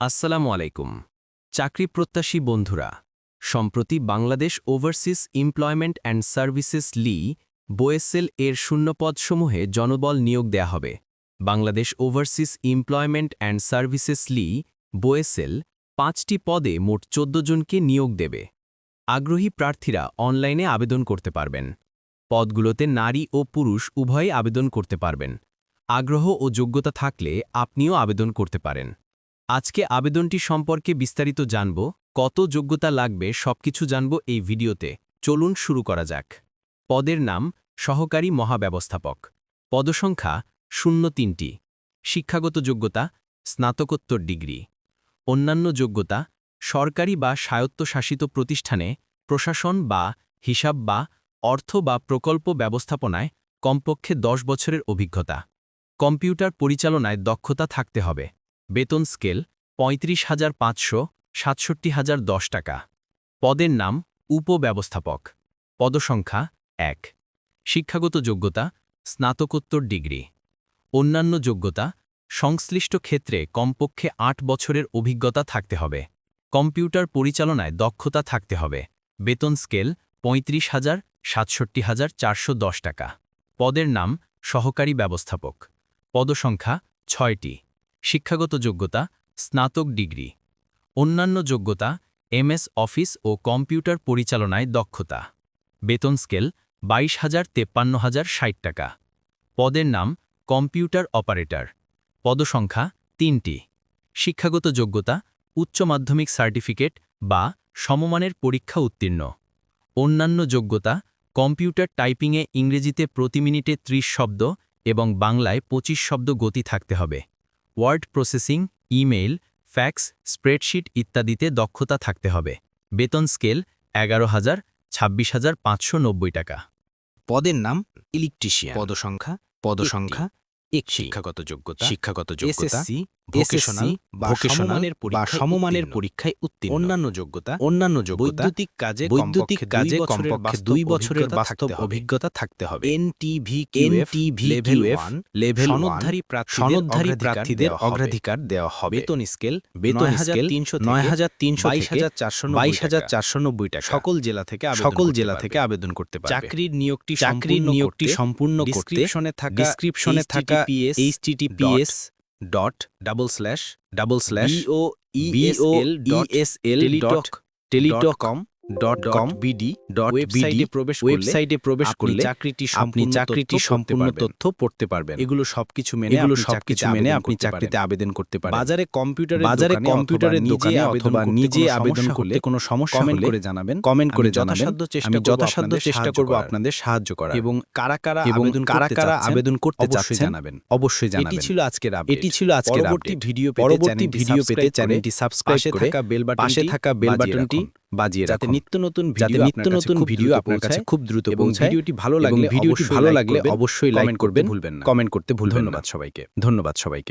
আসসালামু আলাইকুম। চাকরি প্রত্যাশী বন্ধুরা, সম্প্রতি Bangladesh overseas employment and services লি বোয়েসেল এর শূন্যপদসমূহে জনবল নিয়োগ দেয়া হবে। Bangladesh overseas employment and services লি বোয়েসেল পাঁচটি পদে মোট চোদ্দ জনকে নিয়োগ দেবে। আগ্রহী প্রার্থীরা অনলাইনে আবেদন করতে পারবেন। পদগুলোতে নারী ও পুরুষ উভয়ই আবেদন করতে পারবেন। আগ্রহ ও যোগ্যতা থাকলে আপনিও আবেদন করতে পারেন। আজকে আবেদনটি সম্পর্কে বিস্তারিত জানব, কত যোগ্যতা লাগবে সবকিছু জানব এই ভিডিওতে। চলুন শুরু করা যাক। পদের নাম, সহকারী মহাব্যবস্থাপক। পদসংখ্যা, শূন্য তিনটি। শিক্ষাগত যোগ্যতা, স্নাতকোত্তর ডিগ্রি। অন্যান্য যোগ্যতা, সরকারি বা স্বায়ত্তশাসিত প্রতিষ্ঠানে, প্রশাসন বা হিসাব বা অর্থ বা প্রকল্প ব্যবস্থাপনায়, কমপক্ষে দশ বছরের অভিজ্ঞতা। কম্পিউটার পরিচালনায় দক্ষতা থাকতে হবে। বেতন স্কেল পঁয়ত্রিশ হাজার পাঁচশো, সাতষট্টি হাজার দশ টাকা। পদের নাম উপব্যবস্থাপক। পদসংখ্যা এক। শিক্ষাগত যোগ্যতা, স্নাতকোত্তর ডিগ্রি। অন্যান্য যোগ্যতা, সংশ্লিষ্ট ক্ষেত্রে কমপক্ষে আট বছরের অভিজ্ঞতা থাকতে হবে। কম্পিউটার পরিচালনায় দক্ষতা থাকতে হবে। বেতন স্কেল পঁয়ত্রিশ হাজার, সাতষট্টি হাজার চারশো দশ টাকা। পদের নাম সহকারী ব্যবস্থাপক। পদসংখ্যা ছয়টি। শিক্ষাগত যোগ্যতা, স্নাতক ডিগ্রি। অন্যান্য যোগ্যতা, এমএস অফিস ও কম্পিউটার পরিচালনায় দক্ষতা। বেতন স্কেল, বাইশ হাজার তেপ্পান্ন হাজার ষাট টাকা। পদের নাম, কম্পিউটার অপারেটর। পদসংখ্যা, তিনটি। শিক্ষাগত যোগ্যতা, উচ্চ মাধ্যমিক সার্টিফিকেট বা সমমানের পরীক্ষা উত্তীর্ণ। অন্যান্য যোগ্যতা, কম্পিউটার টাইপিংয়ে ইংরেজিতে প্রতি মিনিটে ত্রিশ শব্দ এবং বাংলায় ২৫ শব্দ গতি থাকতে হবে। Word processing email fax spreadsheet ইত্যাদিতে দক্ষতা থাকতে হবে। বেতন স্কেল এগারো হাজার ছাব্বিশ হাজার পাঁচশো নব্বই টাকা। পদের নাম ইলেকট্রিশিয়ান। পদসংখ্যা পদসংখ্যা এক শিক্ষাগত যোগ্যতা শিক্ষাগত যোগ্যতা। এসএসসি ভোকেশনাল বা সমমানের বা সমমানের পরীক্ষায় উত্তীর্ণ। অন্যান্য যোগ্যতা অন্যান্য বৈদ্যুতিক কাজে বৈদ্যুতিক কাজে কমপক্ষে দুই বছরের বাস্তব অভিজ্ঞতা থাকতে হবে। NTV NTV level level one level সনদধারী প্রার্থীদের সনদধারী অগ্রাধিকার প্রার্থীদের দেওয়া হবে। অগ্রাধিকার দেওয়া হবে। বেতন স্কেল বেতন স্কেল 9300 নয় হাজার তিনশো বাইশ হাজার চারশো বাইশ হাজার চারশো নব্বই টাকা। সকল জেলা থেকে সকল জেলা থেকে আবেদন করতে পারবে। চাকরির নিয়োগটি চাকরির নিয়োগটি সম্পূর্ণ করতে ডিসক্রিপশনে থাকা ডিসক্রিপশনে থাকা HTTPS dot double slash double slash b o e s l dot teletalk dot com BD dot ওয়েবসাইটে প্রবেশ ওয়েবসাইটে প্রবেশ করলে চাকরিটি আপনি চাকরিটি সম্পূর্ণ তথ্য পড়তে পারবেন। এগুলো সবকিছু মেনে এগুলো সবকিছু মেনে আপনি চাকরিতে আবেদন করতে পারেন। বাজারে কম্পিউটারের বাজারে দোকানে কম্পিউটারের অথবা দোকানে নিজে অথবা নিজে আবেদন সমস্যা কোনো সমস্যা কমেন্ট করে জানাবেন কমেন্ট করে জানাবেন যথাসাধ্য চেষ্টা আমি যথাসাধ্য আপনাদের চেষ্টা সাহায্য করব আপনাদের সাহায্য করার। এবং কারা কারা এবং আবেদন কারা কারা আবেদন করতে চাচ্ছেন জানাবেন। অবশ্যই জানাবেন। এটি ছিল আজকের আপডেট এটি ছিল আজকের আপডেট ভিডিও পেতে পরবর্তী ভিডিও পেতে চ্যানেলটি সাবস্ক্রাইব করে থাকা বেল বাটনটি থাকা বেল বাটনটি। বাজিয়ে যাতে নিত্য নতুন যাতে নিত্য নতুন ভিডিও আপনার কাছে খুব দ্রুত এবং ভিডিওটি ভালো লাগলে ভিডিওটি ভালো লাগলে অবশ্যই লাইক করবেন। ভুলবেন না। কমেন্ট করতে ভুলবেন না। ধন্যবাদ সবাইকে। ধন্যবাদ সবাইকে।